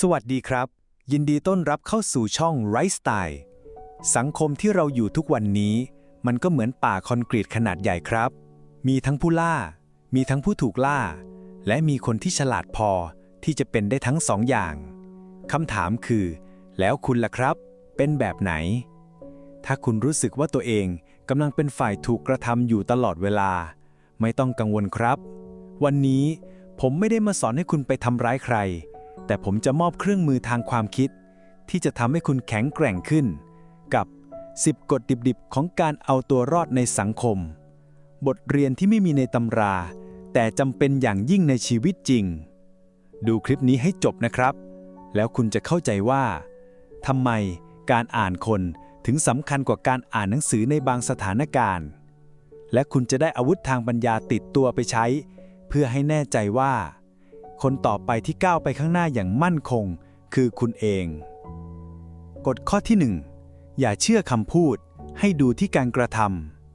สวัสดีครับ ยินดีต้อนรับเข้าสู่ช่องไรสไตล์สังคมที่เราอยู่ทุกวันนี้ มันก็เหมือนป่าคอนกรีตขนาดใหญ่ครับ มีทั้งผู้ล่า มีทั้งผู้ถูกล่า และมีคนที่ฉลาดพอที่จะเป็นได้ทั้งสองอย่างคำถามคือ แล้วคุณล่ะครับ เป็นแบบไหน ถ้าคุณรู้สึกว่าตัวเองกำลังเป็นฝ่ายถูกกระทำอยู่ตลอดเวลา ไม่ต้องกังวลครับ วันนี้ผมไม่ได้มาสอนให้คุณไปทำร้ายใคร แต่ผมจะมอบเครื่องมือทางความคิด ที่จะทำให้คุณแข็งแกร่งขึ้น กับ 10 กฎดิบๆ ของการเอาตัวรอดในสังคม บทเรียนที่ไม่มีในตำรา แต่จำเป็นอย่างยิ่งในชีวิตจริง ดูคลิปนี้ให้จบนะครับ แล้วคุณจะเข้าใจว่าทำไมการอ่านคนถึงสำคัญกว่าการอ่านหนังสือในบางสถานการณ์ และคุณจะได้อาวุธทางปัญญาติดตัวไปใช้ เพื่อให้แน่ใจว่า คนต่อไปที่ก้าวไปข้างหน้าอย่างมั่นคง คือคุณเอง กฎข้อที่ 1 อย่าเชื่อคำพูด ให้ดูที่การกระท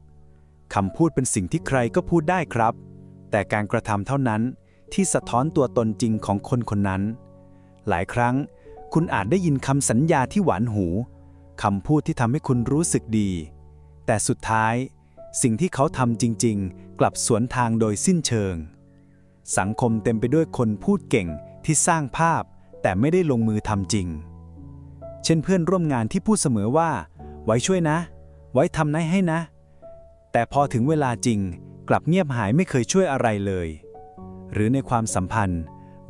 ำคำพูดเป็นสิ่งที่ใครก็พูดได้ครับ แต่การกระทำเท่านั้นที่สะท้อนตัวตนจริงของคนคนนั้น หลายครั้ง คุณอาจได้ยินคำสัญญาที่หวานหูคำพูดที่ทำให้คุณรู้สึกดี แต่สุดท้าย สิ่งที่เขาทำจริง ๆ กลับสวนทางโดยสิ้นเชิง สังคมเต็มไปด้วยคนพูดเก่งที่สร้างภาพ แต่ไม่ได้ลงมือทำจริง เช่นเพื่อนร่วมงานที่พูดเสมอว่า ไว้ช่วยนะ ไว้ทำนายให้นะ แต่พอถึงเวลาจริง กลับเงียบหายไม่เคยช่วยอะไรเลย หรือในความสัมพันธ์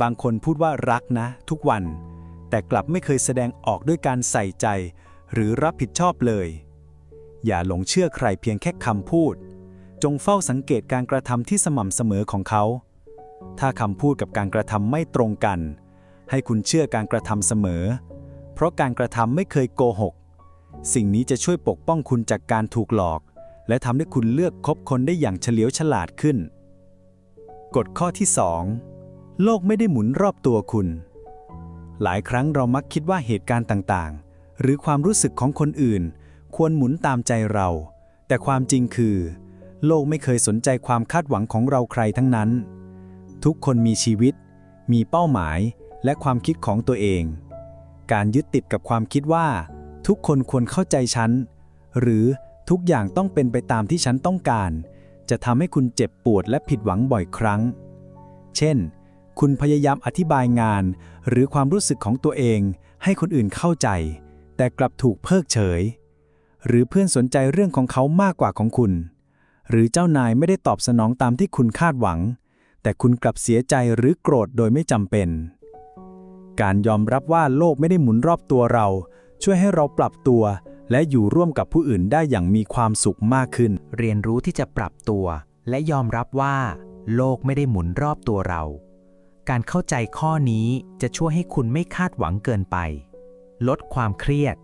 บางคนพูดว่ารักนะ ทุกวัน แต่กลับไม่เคยแสดงออกด้วยการใส่ใจ หรือรับผิดชอบเลย อย่าหลงเชื่อใครเพียงแค่คำพูด จงเฝ้าสังเกตการกระทำที่สม่ำเสมอของเขา ถ้าคำพูดกับการกระทำไม่ตรงกัน ให้คุณเชื่อการกระทำเสมอ เพราะการกระทำไม่เคยโกหก สิ่งนี้จะช่วยปกป้องคุณจากการถูกหลอก และทำให้คุณเลือกคบคนได้อย่างเฉลียวฉลาดขึ้น กฎข้อที่ 2 โลกไม่ได้หมุนรอบตัวคุณ หลายครั้งเรามักคิดว่าเหตุการณ์ต่างๆ หรือความรู้สึกของคนอื่น ควรหมุนตามใจเรา แต่ความจริงคือ โลกไม่เคยสนใจความคาดหวังของเราใครทั้งนั้น ทุกคนมีชีวิต มีเป้าหมาย และความคิดของตัวเอง การยึดติดกับความคิดว่า ทุกคนควรเข้าใจฉัน หรือทุกอย่างต้องเป็นไปตามที่ฉันต้องการ จะทำให้คุณเจ็บปวดและผิดหวังบ่อยครั้ง เช่น คุณพยายามอธิบายงาน หรือความรู้สึกของตัวเอง ให้คนอื่นเข้าใจ แต่กลับถูกเพิกเฉย หรือเพื่อนสนใจเรื่องของเขามากกว่าของคุณ หรือเจ้านายไม่ได้ตอบสนองตามที่คุณคาดหวัง แต่คุณกลับเสียใจหรือโกรธโดยไม่จำเป็น การยอมรับว่าโลกไม่ได้หมุนรอบตัวเรา ช่วยให้เราปรับตัว และอยู่ร่วมกับผู้อื่นได้อย่างมีความสุขมากขึ้น เรียนรู้ที่จะปรับตัว และยอมรับว่า โลกไม่ได้หมุนรอบตัวเรา การเข้าใจข้อนี้จะช่วยให้คุณไม่คาดหวังเกินไป ลดความเครียด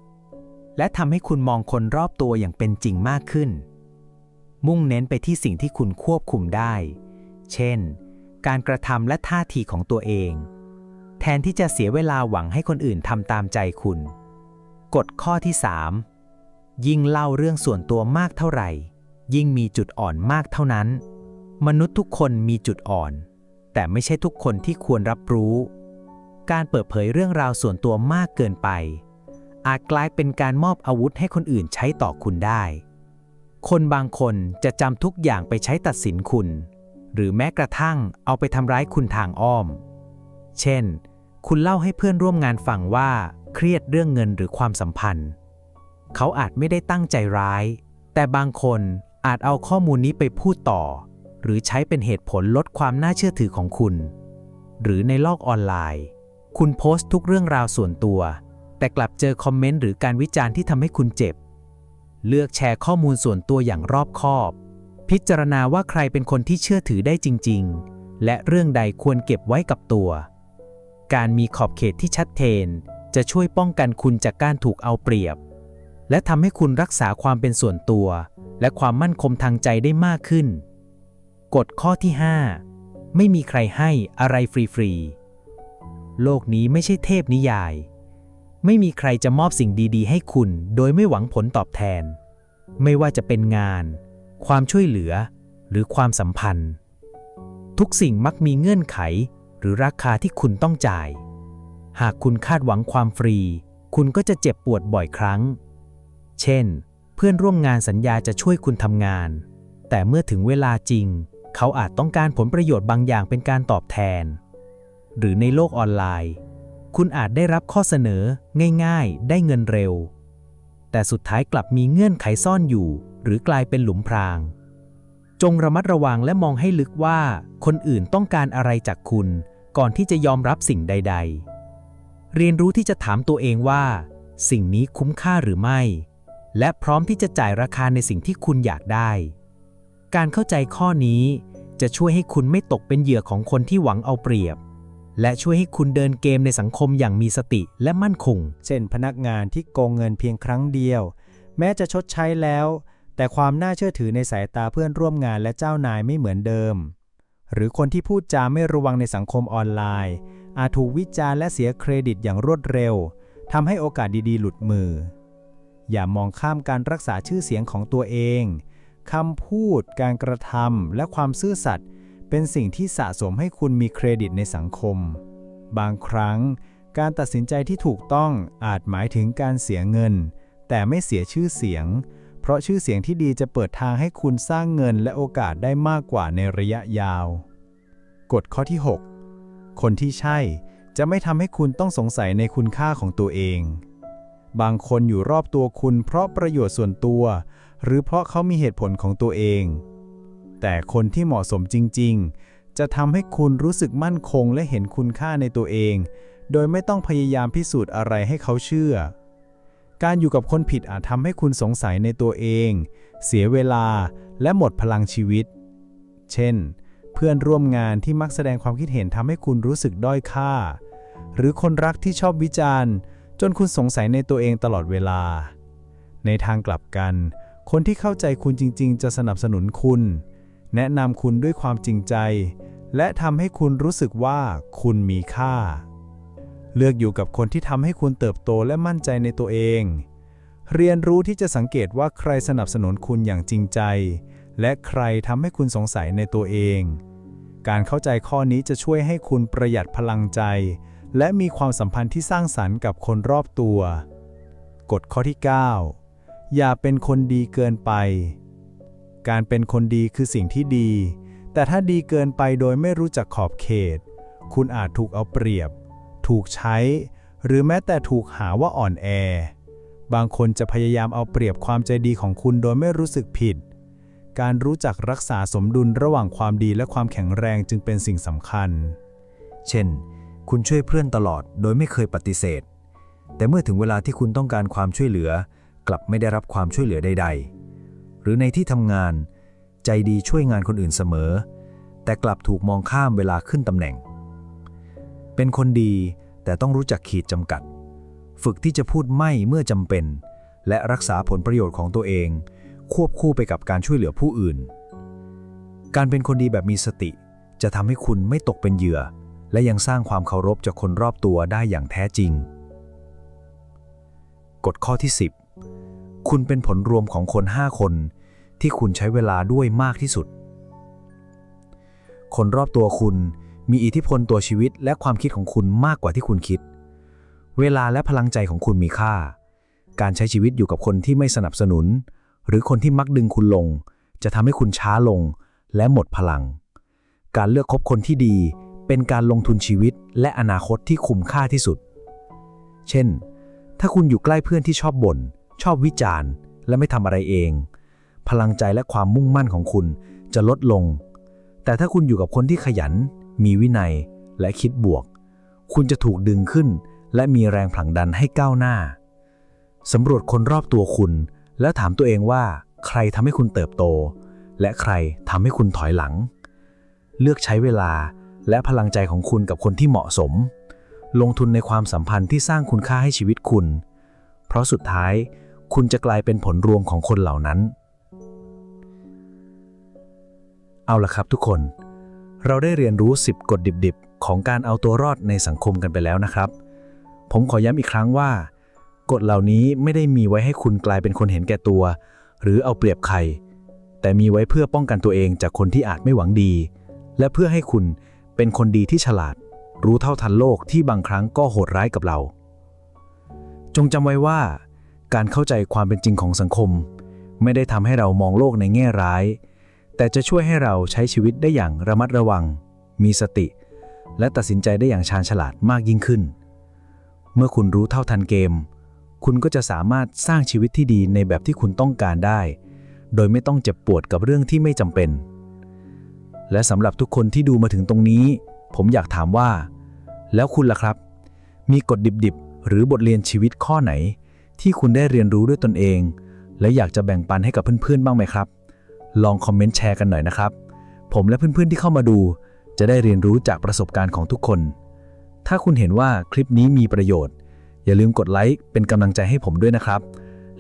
และทำให้คุณมองคนรอบตัวอย่างเป็นจริงมากขึ้น มุ่งเน้นไปที่สิ่งที่คุณควบคุมได้ เช่น การกระทำและท่าทีของตัวเอง แทนที่จะเสียเวลาหวังให้คนอื่นทำตามใจคุณ กฎข้อที่ 3 ยิ่งเล่าเรื่องส่วนตัวมากเท่าไหร่ ยิ่งมีจุดอ่อนมากเท่านั้น มนุษย์ทุกคนมีจุดอ่อน แต่ไม่ใช่ทุกคนที่ควรรับรู้ การเปิดเผยเรื่องราวส่วนตัวมากเกินไป อาจกลายเป็นการมอบอาวุธให้คนอื่นใช้ต่อคุณได้ คนบางคนจะจำทุกอย่างไปใช้ตัดสินคุณ หรือแม้กระทั่งเอาไปทำร้ายคุณทางอ้อม เช่น คุณเล่าให้เพื่อนร่วมงานฟังว่าเครียดเรื่องเงินหรือความสัมพันธ์ เขาอาจไม่ได้ตั้งใจร้าย แต่บางคนอาจเอาข้อมูลนี้ไปพูดต่อ หรือใช้เป็นเหตุผลลดความน่าเชื่อถือของคุณ หรือในโลกออนไลน์ คุณโพสต์ทุกเรื่องราวส่วนตัว แต่กลับเจอคอมเมนต์หรือการวิจารณ์ที่ทำให้คุณเจ็บ เลือกแชร์ข้อมูลส่วนตัวอย่างรอบคอบ พิจารณาว่าใครเป็นคนที่เชื่อถือได้จริง ๆ และเรื่องใดควรเก็บไว้กับตัว การมีขอบเขตที่ชัดเจนจะช่วยป้องกันคุณจากการถูกเอาเปรียบ และทำให้คุณรักษาความเป็นส่วนตัว และความมั่นคงทางใจได้มากขึ้น กฎข้อที่ 5 ไม่มีใครให้อะไรฟรีๆ โลกนี้ไม่ใช่เทพนิยาย ไม่มีใครจะมอบสิ่งดีๆ ให้คุณ โดยไม่หวังผลตอบแทน ไม่ว่าจะเป็นงาน ความช่วยเหลือ หรือความสัมพันธ์ ทุกสิ่งมักมีเงื่อนไข หรือราคาที่คุณต้องจ่าย หากคุณคาดหวังความฟรี คุณก็จะเจ็บปวดบ่อยครั้ง เช่น เพื่อนร่วมงานสัญญาจะช่วยคุณทำงาน แต่เมื่อถึงเวลาจริง เขาอาจต้องการผลประโยชน์บางอย่างเป็นการตอบแทน หรือในโลกออนไลน์ คุณอาจได้รับข้อเสนอ ง่าย ๆ ได้เงินเร็ว แต่สุดท้ายกลับมีเงื่อนไขซ่อนอยู่ หรือกลายเป็นหลุมพราง จงระมัดระวังและมองให้ลึกว่า คนอื่นต้องการอะไรจากคุณ ก่อนที่จะยอมรับสิ่งใด ๆ เรียนรู้ที่จะถามตัวเองว่า สิ่งนี้คุ้มค่าหรือไม่ และพร้อมที่จะจ่ายราคาในสิ่งที่คุณอยากได้ การเข้าใจข้อนี้จะช่วยให้คุณไม่ตกเป็นเหยื่อของคนที่หวังเอาเปรียบ และช่วยให้คุณเดินเกมในสังคมอย่างมีสติและมั่นคง เช่นพนักงานที่โกงเงินเพียงครั้งเดียว แม้จะชดใช้แล้ว แต่ความน่าเชื่อถือในสายตาเพื่อนร่วมงานและเจ้านายไม่เหมือนเดิม หรือคนที่พูดจาไม่ระวังในสังคมออนไลน์ อาจถูกวิจารณ์และเสียเครดิตอย่างรวดเร็วทำให้โอกาสดีๆ หลุดมือ อย่ามองข้ามการรักษาชื่อเสียงของตัวเองคำพูด การกระทำและความซื่อสัตย์เป็นสิ่งที่สะสมให้คุณมีเครดิตในสังคม บางครั้ง การตัดสินใจที่ถูกต้องอาจหมายถึงการเสียเงิน แต่ไม่เสียชื่อเสียง เพราะชื่อเสียงที่ดีจะเปิดทางให้คุณสร้างเงินและโอกาสได้มากกว่าในระยะยาว กฎข้อที่ 6 คนที่ใช่จะไม่ทำให้คุณต้องสงสัยในคุณค่าของตัวเอง บางคนอยู่รอบตัวคุณเพราะประโยชน์ส่วนตัว หรือเพราะเขามีเหตุผลของตัวเอง แต่คนที่เหมาะสมจริง ๆ จะทำให้คุณรู้สึกมั่นคงและเห็นคุณค่าในตัวเอง โดยไม่ต้องพยายามพิสูจน์อะไรให้เขาเชื่อ การอยู่กับคนผิดอาจทำให้คุณสงสัยในตัวเอง เสียเวลาและหมดพลังชีวิต เช่น เพื่อนร่วมงานที่มักแสดงความคิดเห็นทำให้คุณรู้สึกด้อยค่า หรือคนรักที่ชอบวิจารณ์ จนคุณสงสัยในตัวเองตลอดเวลา ในทางกลับกัน คนที่เข้าใจคุณจริง ๆ จะสนับสนุนคุณ แนะนำคุณด้วยความจริงใจ และทำให้คุณรู้สึกว่าคุณมีค่า เลือกอยู่กับคนที่ทำให้คุณเติบโตและมั่นใจในตัวเอง เรียนรู้ที่จะสังเกตว่าใครสนับสนุนคุณอย่างจริงใจ และใครทำให้คุณสงสัยในตัวเอง การเข้าใจข้อนี้จะช่วยให้คุณประหยัดพลังใจ และมีความสัมพันธ์ที่สร้างสรรค์กับคนรอบตัว กฎข้อที่ 9 อย่าเป็นคนดีเกินไป การเป็นคนดีคือสิ่งที่ดี แต่ถ้าดีเกินไปโดยไม่รู้จักขอบเขต คุณอาจถูกเอาเปรียบ ถูกใช้ หรือแม้แต่ถูกหาว่าอ่อนแอ บางคนจะพยายามเอาเปรียบความใจดีของคุณโดยไม่รู้สึกผิด การรู้จักรักษาสมดุลระหว่างความดีและความแข็งแรงจึงเป็นสิ่งสำคัญ เช่น คุณช่วยเพื่อนตลอดโดยไม่เคยปฏิเสธ แต่เมื่อถึงเวลาที่คุณต้องการความช่วยเหลือ กลับไม่ได้รับความช่วยเหลือใด ๆ หรือในที่ทำงาน ใจดีช่วยงานคนอื่นเสมอ แต่กลับถูกมองข้ามเวลาขึ้นตำแหน่ง เป็นคนดีแต่ต้องรู้จักขีดจำกัด ฝึกที่จะพูดไม่เมื่อจำเป็น และรักษาผลประโยชน์ของตัวเอง ควบคู่ไปกับการช่วยเหลือผู้อื่น การเป็นคนดีแบบมีสติ จะทำให้คุณไม่ตกเป็นเหยื่อ และยังสร้างความเคารพจากคนรอบตัวได้อย่างแท้จริง กฎข้อที่ 10 คุณเป็นผลรวมของคน 5 คน ที่คุณใช้เวลาด้วยมากที่สุด คนรอบตัวคุณ มีอิทธิพลตัวชีวิตและความคิดของคุณมากกว่าที่คุณคิด เวลาและพลังใจของคุณมีค่า การใช้ชีวิตอยู่กับคนที่ไม่สนับสนุน หรือคนที่มักดึงคุณลง จะทำให้คุณช้าลง และหมดพลัง การเลือกคบคนที่ดี เป็นการลงทุนชีวิตและอนาคตที่คุ้มค่าที่สุด เช่น ถ้าคุณอยู่ใกล้เพื่อนที่ชอบบ่น ชอบวิจารณ์ และไม่ทำอะไรเอง พลังใจและความมุ่งมั่นของคุณจะลดลง แต่ถ้าคุณอยู่กับคนที่ขยัน มีวินัย และคิดบวก คุณจะถูกดึงขึ้น และมีแรงผลักดันให้ก้าวหน้าสำรวจคนรอบตัวคุณ แล้วถามตัวเองว่า ใครทำให้คุณเติบโต และใครทำให้คุณถอยหลัง เลือกใช้เวลาและพลังใจของคุณกับคนที่เหมาะสม ลงทุนในความสัมพันธ์ที่สร้างคุณค่าให้ชีวิตคุณ เพราะสุดท้ายคุณจะกลายเป็นผลรวมของคนเหล่านั้น เอาละครับทุกคน เราได้เรียนรู้ 10 กฎดิบๆ ของการเอาตัวรอดในสังคมกันไปแล้วนะครับ ผมขอย้ำอีกครั้งว่า กฎเหล่านี้ไม่ได้มีไว้ให้คุณกลายเป็นคนเห็นแก่ตัว หรือเอาเปรียบใคร แต่มีไว้เพื่อป้องกันตัวเองจากคนที่อาจไม่หวังดี และเพื่อให้คุณเป็นคนดีที่ฉลาด รู้เท่าทันโลกที่บางครั้งก็โหดร้ายกับเรา จงจำไว้ว่า การเข้าใจความเป็นจริงของสังคม ไม่ได้ทำให้เรามองโลกในแง่ร้าย แต่จะช่วยให้เราใช้ชีวิตได้อย่างระมัดระวัง มีสติ และตัดสินใจได้อย่างชาญฉลาดมากยิ่งขึ้น เมื่อคุณรู้เท่าทันเกม คุณก็จะสามารถสร้างชีวิตที่ดีในแบบที่คุณต้องการได้ โดยไม่ต้องเจ็บปวดกับเรื่องที่ไม่จำเป็น และสำหรับทุกคนที่ดูมาถึงตรงนี้ ผมอยากถามว่า แล้วคุณล่ะครับ มีกฎดิบๆ หรือบทเรียนชีวิตข้อไหน ที่คุณได้เรียนรู้ด้วยตนเอง และอยากจะแบ่งปันให้กับเพื่อนๆ บ้างไหมครับ ลองคอมเมนต์แชร์กันหน่อยนะครับ ผมและเพื่อนๆที่เข้ามาดู จะได้เรียนรู้จากประสบการณ์ของทุกคน ถ้าคุณเห็นว่าคลิปนี้มีประโยชน์ อย่าลืมกดไลค์เป็นกำลังใจให้ผมด้วยนะครับ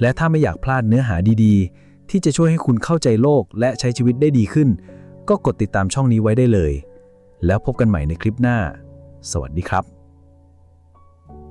และถ้าไม่อยากพลาดเนื้อหาดีๆ ที่จะช่วยให้คุณเข้าใจโลกและใช้ชีวิตได้ดีขึ้น ก็กดติดตามช่องนี้ไว้ได้เลย แล้วพบกันใหม่ในคลิปหน้า สวัสดีครับ